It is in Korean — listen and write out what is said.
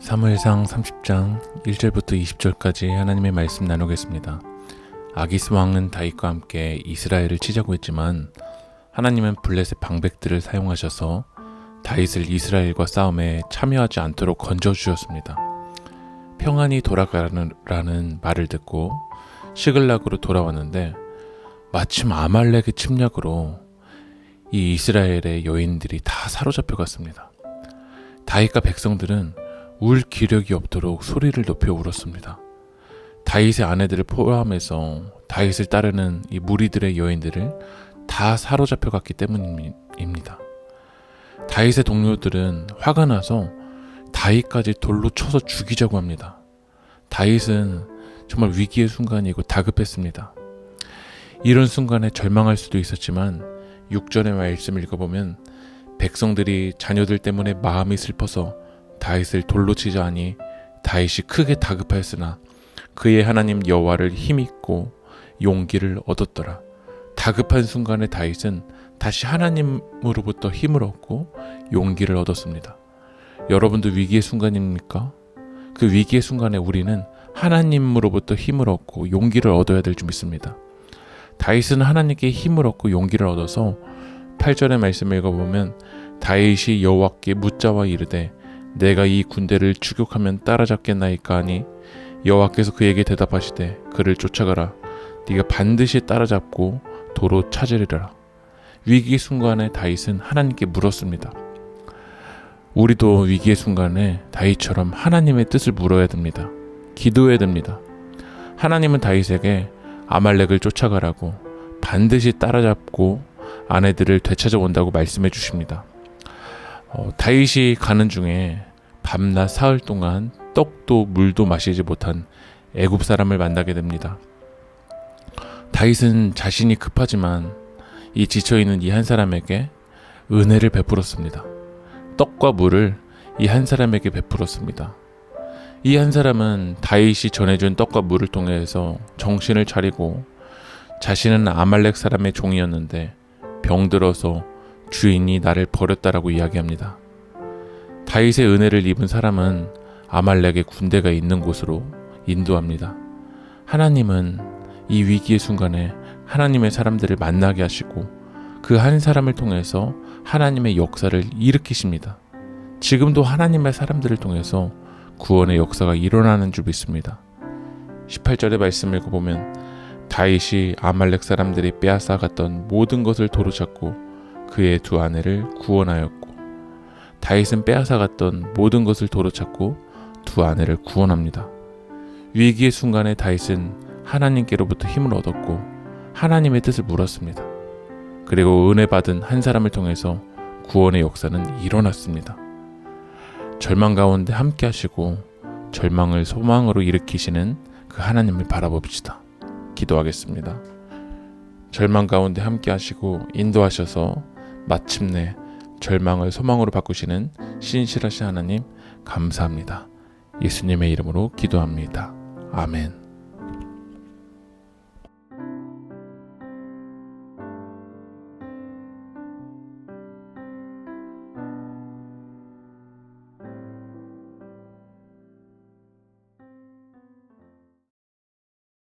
사무엘상 30장 1절부터 20절까지 하나님의 말씀 나누겠습니다. 아기스 왕은 다윗과 함께 이스라엘을 치자고 했지만 하나님은 블레셋 방백들을 사용하셔서 다윗을 이스라엘과 싸움에 참여하지 않도록 건져 주셨습니다. 평안히 돌아가라는 라는 말을 듣고 시글락으로 돌아왔는데 마침 아말렉의 침략으로 이 이스라엘의 여인들이 다 사로잡혀 갔습니다. 다윗과 백성들은 울 기력이 없도록 소리를 높여 울었습니다. 다윗의 아내들을 포함해서 다윗을 따르는 이 무리들의 여인들을 다 사로잡혀 갔기 때문입니다. 다윗의 동료들은 화가 나서 다윗까지 돌로 쳐서 죽이자고 합니다. 다윗은 정말 위기의 순간이고 다급했습니다. 이런 순간에 절망할 수도 있었지만 6절의 말씀을 읽어보면 백성들이 자녀들 때문에 마음이 슬퍼서 다윗을 돌로 치자 하니 다윗이 크게 다급하였으나 그의 하나님 여호와를 힘입고 용기를 얻었더라. 다급한 순간에 다윗은 다시 하나님으로부터 힘을 얻고 용기를 얻었습니다. 여러분도 위기의 순간입니까? 그 위기의 순간에 우리는 하나님으로부터 힘을 얻고 용기를 얻어야 될 줄 믿습니다. 다윗은 하나님께 힘을 얻고 용기를 얻어서 8절의 말씀을 읽어보면 다윗이 여호와께 묻자와 이르되 내가 이 군대를 추격하면 따라잡겠나이까 하니 여호와께서 그에게 대답하시되 그를 쫓아가라 네가 반드시 따라잡고 도로 찾으리라 위기 순간에 다윗은 하나님께 물었습니다. 우리도 위기의 순간에 다윗처럼 하나님의 뜻을 물어야 됩니다. 기도해야 됩니다. 하나님은 다윗에게 아말렉을 쫓아가라고 반드시 따라잡고 아내들을 되찾아 온다고 말씀해 주십니다. 어, 다윗이 가는 중에 밤낮 사흘 동안 떡도 물도 마시지 못한 애굽 사람을 만나게 됩니다. 다윗은 자신이 급하지만 이 지쳐 있는 이 한 사람에게 은혜를 베풀었습니다. 떡과 물을 이 한 사람에게 베풀었습니다. 이 한 사람은 다윗이 전해준 떡과 물을 통해서 정신을 차리고 자신은 아말렉 사람의 종이었는데 병들어서 주인이 나를 버렸다라고 이야기합니다. 다윗의 은혜를 입은 사람은 아말렉의 군대가 있는 곳으로 인도합니다. 하나님은 이 위기의 순간에 하나님의 사람들을 만나게 하시고 그 한 사람을 통해서 하나님의 역사를 일으키십니다. 지금도 하나님의 사람들을 통해서 구원의 역사가 일어나는 줄 믿습니다. 18절의 말씀을 읽어보면 다윗이 아말렉 사람들이 빼앗아 갔던 모든 것을 도로잡고 그의 두 아내를 구원하였고 다윗은 빼앗아 갔던 모든 것을 도로 찾고 두 아내를 구원합니다. 위기의 순간에 다윗은 하나님께로부터 힘을 얻었고 하나님의 뜻을 물었습니다. 그리고 은혜 받은 한 사람을 통해서 구원의 역사는 일어났습니다. 절망 가운데 함께 하시고 절망을 소망으로 일으키시는 그 하나님을 바라봅시다. 기도하겠습니다. 절망 가운데 함께 하시고 인도하셔서 마침내 절망을 소망으로 바꾸시는 신실하신 하나님 감사합니다. 예수님의 이름으로 기도합니다. 아멘.